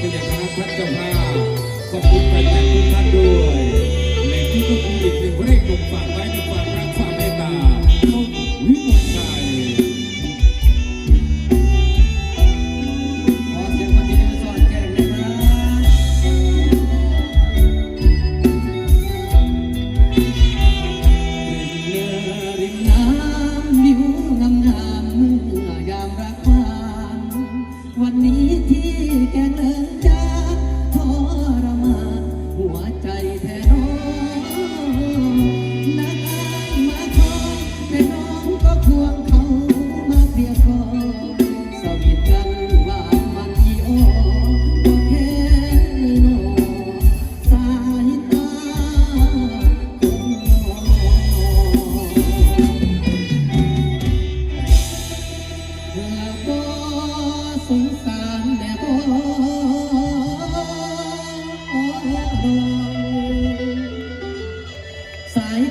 ไปอย่างคณะท่านจ้าาขอบคุณแฟนๆทุกท่านด้วยแหล่งที่ก็คืออีกหนึ่งเพลงหนุ่ฝากไว้ในความรักความเมตตาต้นวิมลชัอเสียงปฏิญาณสอนแก่งนะครับเป็นเรือริมน้ำวิวงามงามเมื่อยามรักวานวันนี้ที่แก่งเอ๋ย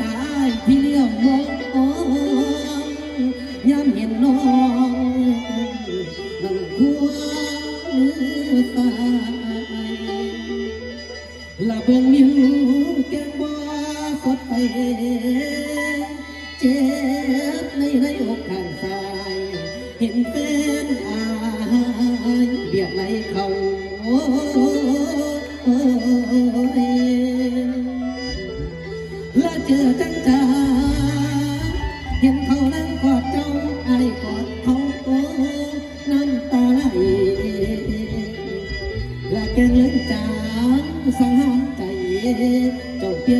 ตาพี่เลี้ยวมองยามเห็นน้องนั่งหัวตายละเบิ่งมิวแกงบ่สดไปเจ็บในในอกข้างซ้าย เห็นเป็นอายเบียดไหลเขา สานใจเจ้าเปลี่ย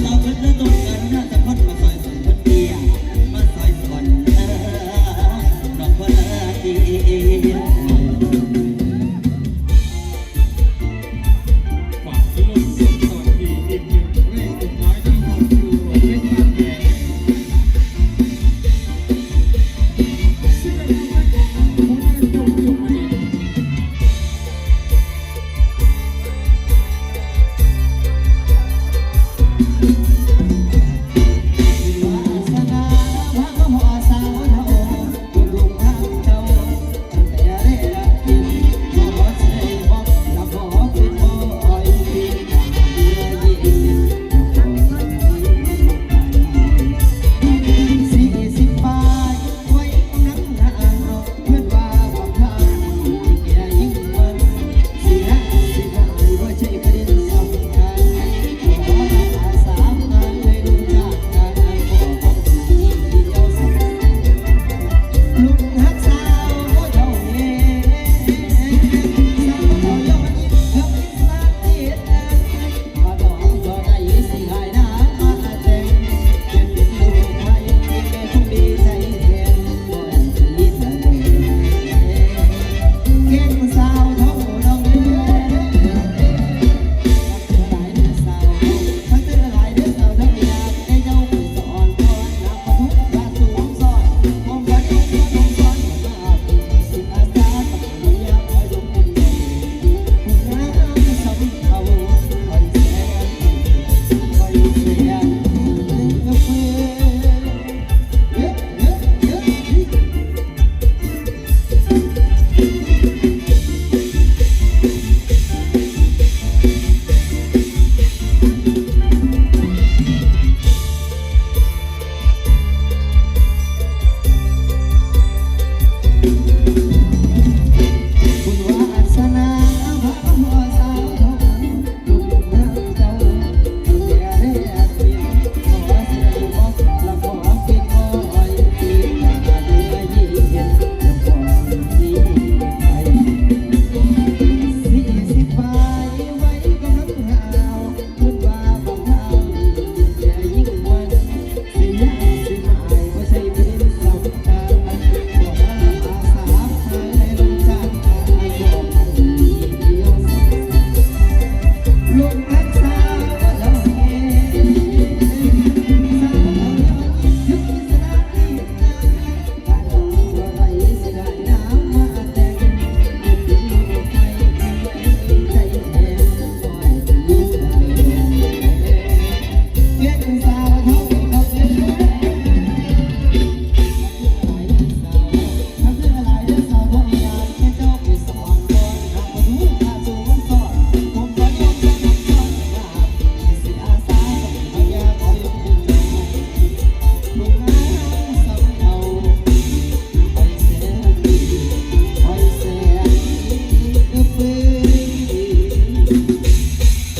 love, love.